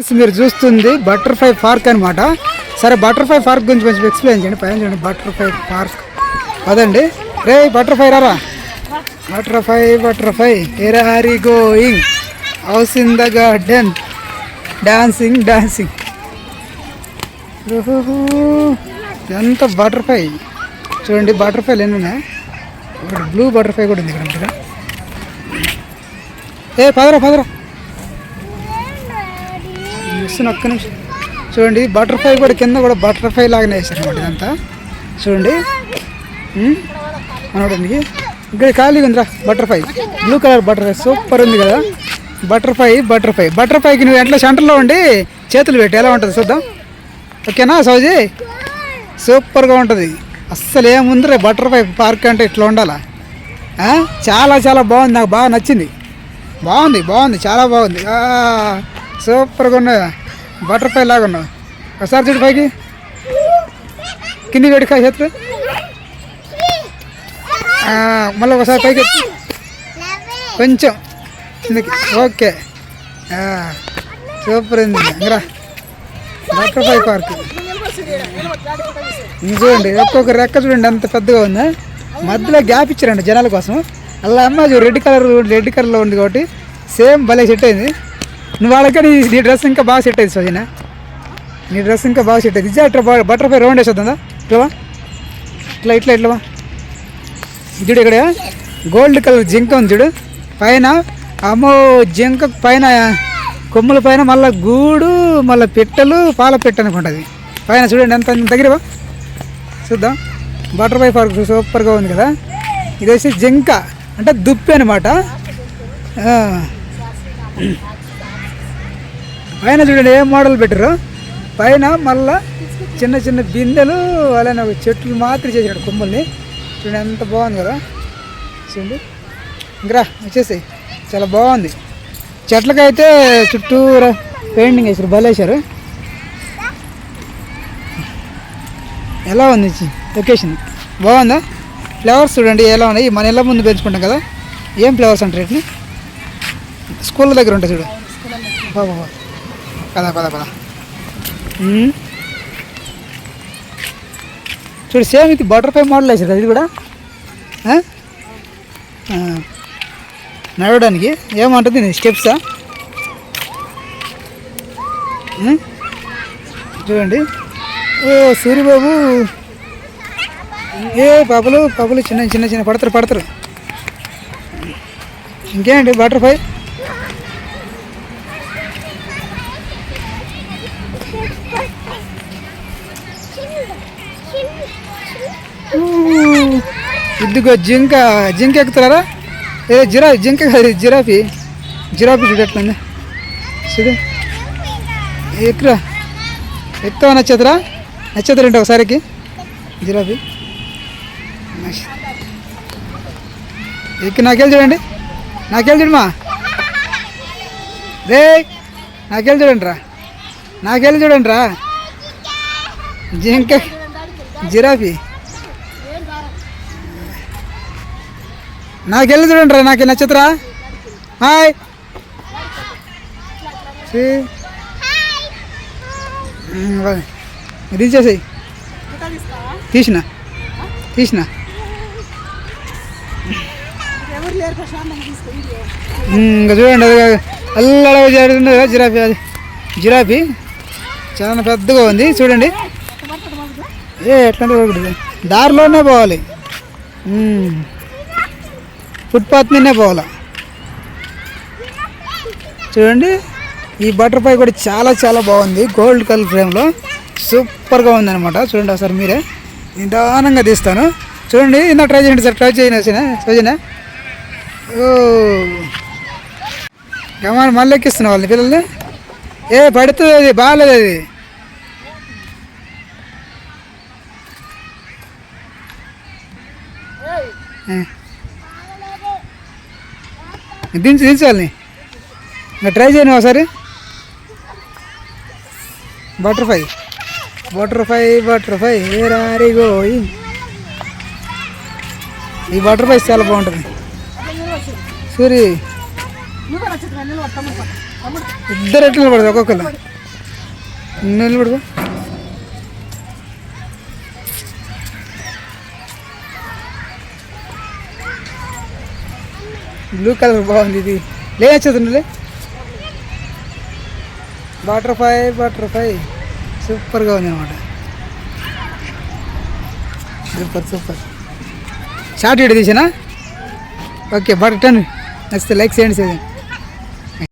Friends మీరు చూస్తుంది butterfly park అనమాట సరే బటర్ఫ్లై పార్క్ గురించి కొంచెం ఎక్స్ప్లెయిన్ చేయండి. పైన చూడండి బటర్ఫ్లై పార్క్. అదండి రే బటర్ఫ్లై రారా? బటర్ఫ్లై బటర్ఫ్లై ఎరా Hari going. House in the garden. Dancing dancing. ఎంత బటర్ఫ్లై. చూడండి బటర్ఫ్లైలు ఎన్ని ఉన్నాయి ఒకటి బ్లూ బటర్ఫ్లై కూడా ఉంది ఇక్కడ. ఏ పదరా పదరా. ఇస్తున్న ఒక్క నిమిషం. చూడండి బటర్ఫ్లై కూడా కింద కూడా బటర్ఫ్లై లాగానే వేసారు అనమాట ఇదంతా. చూడండి. ఉమ్, మనోడానికి ఇక్కడ ఖాళీగా ఉందిరా butterfly. Blue colour butterfly super ఉంది కదా. Butterfly butterfly. బటర్ఫ్లైకి నువ్వు ఎంట్లో సెంటర్లో ఉండి చేతులు పెట్టి ఎలా ఉంటుంది చూద్దాం. ఓకేనా సౌజీ? సూపర్గా ఉంటుంది. అస్సలు ఏముందిరే బటర్ఫ్లై పార్క్ అంటే ఇట్లా ఉండాలా? చాలా చాలా బాగుంది నాకు బాగా నచ్చింది. బాగుంది బాగుంది చాలా బాగుంది. సూపర్గా ఉన్నాయి. బటర్ఫ్లై లాగా ఉన్నావు ఒకసారి చూడు పైకి. కింది వేడికా చేతులు. మళ్ళీ ఒకసారి పైకి. కొంచెం. కిందకి. ఓకే. సూపర్ ఉంది. ఇంకరా బటర్ఫ్లై పార్క్. చూడండి ఒక్కొక్క రెక్క చూడండి అంత పెద్దగా ఉందా? మధ్యలో గ్యాప్ ఇచ్చారండి జనాల కోసం. అలా అమ్మ రెడ్ కలర్ రెడ్ కలర్లో ఉంది కాబట్టి సేమ్ భలే సెట్ అయింది. నువ్వు వాళ్ళకి నీ నీ డ్రెస్ ఇంకా బాగా సెట్ అయింది సోజన నీ డ్రెస్ ఇంకా బాగా సెట్ అయింది. ఇచ్చా ఇట్లా బటర్ఫ్లై రౌండ్ వేసేద్దా ఇట్లా ఇట్లా ఇట్లా ఇట్లా చూడు ఇక్కడ గోల్డ్ కలర్ జింక ఉంది చూడు. పైన అమ్మో జింక పైన కొమ్ముల పైన మళ్ళీ గూడు మళ్ళీ పిట్టలు పాల పిట్ట అనుకుంటుంది పైన చూడండి ఎంత దగ్గర చూద్దాం. బటర్ఫ్లై పార్క్ సూపర్గా ఉంది కదా. ఇది వచ్చి జింక. అంటే దుప్పి అనమాట పైన చూడండి ఏం మోడల్ పెట్టారు పైన మళ్ళా చిన్న చిన్న బిందెలు అలానే ఒక చెట్లు మాత్రం చేసాడు కొమ్మల్ని. చూడండి ఎంత బాగుంది కదా. చూడండి. ఇంకా వచ్చేసాయి. చాలా బాగుంది. చెట్లకైతే చుట్టూరా పెయింటింగ్ వేసారు బలేసారు ఎలా ఉంది లొకేషన్ బాగుందా? ఫ్లవర్స్ చూడండి ఎలా ఉన్నాయి? మన ఇళ్ళ ముందు పెంచుకుంటాం కదా. ఏం ఫ్లవర్స్ అంటారు వీటిని? స్కూల్ దగ్గర ఉంటాయి చూడు. బా బా బా. పద పద పద. చూడు సేమ్ ఇది బటర్ఫ్లై మోడల్ వేసారు ఇది కూడా? నడవడానికి ఏమంటుంది స్టెప్సా? చూడండి. ఓ సూర్యబాబు. ఏ పాపలు పాపలు చిన్న చిన్న చిన్న పడతారు పడతారు. ఇంకేంటి బటర్ఫ్లై Hmm. ఇదిగో జింక జింక ఎక్కుతారా ఏ జిరా జింక కాదు జిరాఫీ. జిరాఫీ చూడు చూడు. ఎక్కురా. ఎక్కువ నచ్చేతరా? నచ్చదు రండి ఒకసారికి? జిరాఫీ. నెక్స్ట్. ఎక్కి నాకెళ్ళి చూడండి. నాకెళ్ళి చూడమా రే నాకెళ్ళి చూడండి రా నాకెళ్ళి చూడండి రా జింక. జిరాఫీ? నాకెళ్ళి చూడండి రా నాకు నచ్చదురా. హాయ్. శ్రీ. తీసేసాయి. తీసిన. తీసిన. ఇంకా చూడండి అది అల్లడగా జరుగుతుంది కదా జిరాఫీ అది. జిరాఫీ. చాలా పెద్దగా ఉంది చూడండి. ఏ ఎట్లాంటి పోకూడదు దారిలోనే పోవాలి. ఫుట్పాత్ మీదనే పోవాలి? చూడండి ఈ బటర్ఫ్లై కూడా చాలా చాలా బాగుంది. గోల్డ్ కలర్ ఫ్రేమ్లో సూపర్గా ఉంది అనమాట చూడండి ఒకసారి మీరే. నిదానంగా తీస్తాను. చూడండి ఇంత ట్రై చేయండి సార్. ట్రై చేయండి సోజనా ఓ. గమని మళ్ళీ ఎక్కిస్తున్నా వాళ్ళని పిల్లల్ని? ఏ పడుతుంది అది బాగాలేదు అది. దించు దించు వాళ్ళని. ఇంకా ట్రై చేయను ఒకసారి. బటర్ఫ్లై. Butterfly butterfly. ఏ ఈ బటర్ఫ్లై చాలా బాగుంటుంది. సూరి. ఇద్దరు ఎట్లు పడదు ఒక్కొక్కరు నిలబడదు బ్లూ కలర్ బాగుంది ఇది. లేచదుండలే బటర్ఫ్లై బటర్ఫ్లై సూపర్గా ఉంది అనమాట సూపర్ సూపర్ షార్ట్ వీడియో తీసానా? ఓకే బట్ టన్ నచ్చితే లైక్ చేయండి చేయండి.